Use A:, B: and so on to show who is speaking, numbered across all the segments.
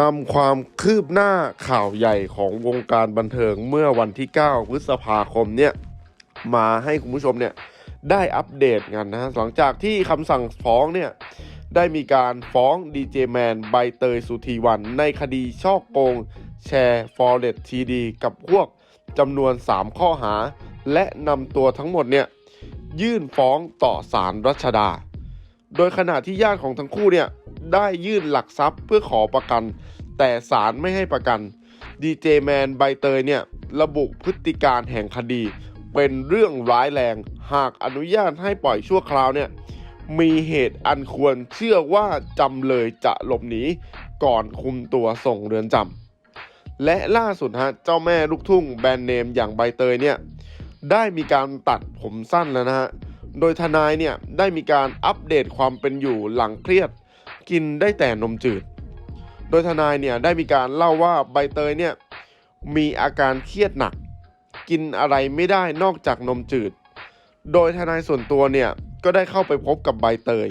A: นำความคืบหน้าข่าวใหญ่ของวงการบันเทิงเมื่อวันที่ 9 พฤษภาคมเนี่ยมาให้คุณผู้ชมเนี่ยได้อัปเดตกันนะฮะหลังจากที่คำสั่งฟ้องเนี่ยได้มีการฟ้องดีเจแมนใบเตยสุธีวัน ในคดีช่อโกง แชร์ฟอเรสทีดีกับพวกจำนวน 3 ข้อหา และนำตัวทั้งหมดเนี่ยยื่นฟ้องต่อศาลรัชดา โดยขณะที่ญาติของทั้งคู่เนี่ยได้ยื่นหลักทรัพย์เพื่อขอประกัน แต่ศาลไม่ให้ประกันดีเจแมนใบเตยเนี่ยระบุพฤติการแห่งคดี เป็นเรื่องร้ายแรง หากอนุญาตให้ปล่อยชั่วคราวเนี่ยมีเหตุอันควรเชื่อว่าจำเลยจะหลบหนีก่อนคุมตัวส่งเรือนจำและล่าสุดฮะเจ้าแม่ลูกทุ่งแบรนด์เนมอย่างใบเตยเนี่ยได้มีการตัดผมสั้นแล้วนะฮะ โดยทนายเนี่ยได้มีการอัปเดตความเป็นอยู่หลังเครียด กินได้แต่นมจืด โดยทนายเนี่ยได้มีการเล่าว่าใบเตยเนี่ยมีอาการเครียดหนัก กินอะไรไม่ได้นอกจากนมจืด โดยทนายส่วนตัวเนี่ยก็ได้เข้าไปพบกับใบเตย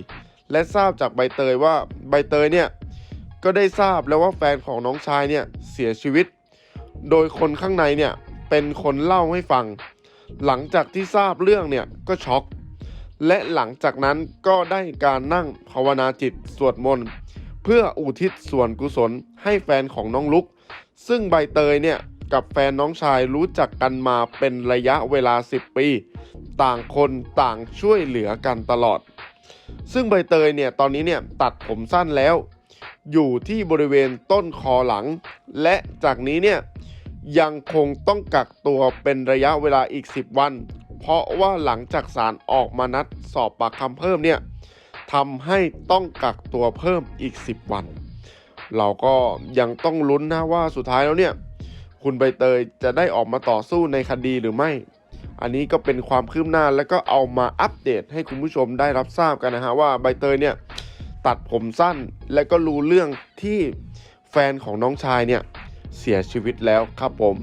A: และทราบจากใบเตยว่าใบเตยเนี่ยก็ได้ทราบแล้วว่าแฟนของน้องชายเนี่ยเสียชีวิต โดยคนข้างในเนี่ยเป็นคนเล่าให้ฟัง หลังจากที่ทราบเรื่องเนี่ยก็ช็อก และหลังจากนั้นก็ได้การนั่งภาวนาจิตสวดมนต์เพื่ออุทิศส่วนกุศลให้แฟนของน้องลุก ซึ่งใบเตยเนี่ยกับแฟนน้องชายรู้จักกันมาเป็นระยะเวลา 10 ปี ต่างคนต่างช่วยเหลือกันตลอด ซึ่งใบเตยเนี่ยตอนนี้เนี่ยตัดผมสั้นแล้ว อยู่ที่บริเวณต้นคอหลัง และจากนี้เนี่ยยังคงต้องกักตัวเป็นระยะเวลาอีก 10 วัน เพราะว่าหลังจากศาลออกมานัดสอบปากคำเพิ่มเนี่ยทำให้ต้องกักตัวเพิ่มอีก 10 วัน เราก็ยังต้องลุ้นนะว่าสุดท้ายแล้วเนี่ยคุณใบเตยจะได้ออกมาต่อสู้ในคดีหรือไม่ อันนี้ก็เป็นความคืบหน้าแล้วก็เอามาอัปเดตให้คุณผู้ชมได้รับทราบกันนะฮะว่าใบเตยเนี่ยตัดผมสั้นและก็รู้เรื่องที่แฟนของน้องชายเนี่ยเสียชีวิตแล้วครับผม